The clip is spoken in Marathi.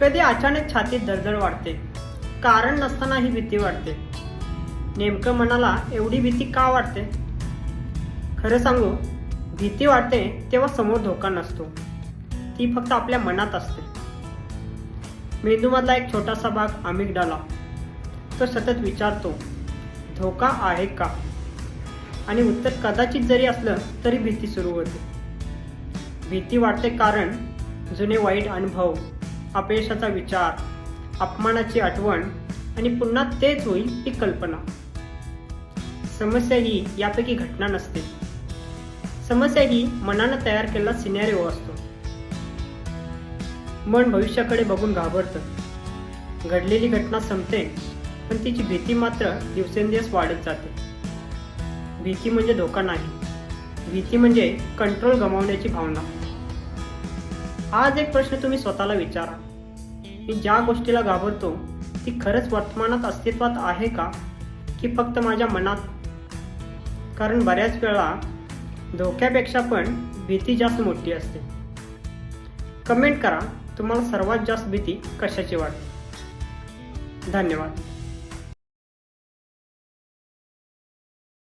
कधी अचानक छातीत दरदर वाढते. कारण नसताना ही भीती वाटते नेमकं मनाला एवढी भीती का वाटते खरं सांगू भीती वाटते तेव्हा समोर धोका नसतो. ती फक्त आपल्या मनात असते. मेंदूमधला एक छोटासा भाग अमिगडाला. तो सतत विचारतो धोका आहे का? आणि उत्तर कदाचित जरी असलं तरी भीती सुरू होते. भीती वाटते कारण जुने वाईट अनुभव अपयशाचा विचार अपमानाची आठवण आणि पुन्हा तेच होईल ही कल्पना. समस्या ही यापैकी घटना नसते. समस्या ही मनानं तयार केलेला सिनेरिओ असतो. मन भविष्याकडे बघून घाबरतं. घडलेली घटना संपते पण तिची भीती मात्र दिवसेंदिवस वाढत जाते. भीती म्हणजे धोका नाही. भीती म्हणजे कंट्रोल गमावण्याची भावना. आज एक प्रश्न तुम्ही स्वतःला विचारा. मी ज्या गोष्टीला घाबरतो ती खरंच वर्तमानात अस्तित्वात आहे का? की फक्त माझ्या मनात? कारण बऱ्याच वेळा धोक्यापेक्षा पण भीती जास्त मोठी असते. कमेंट करा तुम्हाला सर्वात जास्त भीती कशाची वाटते? धन्यवाद.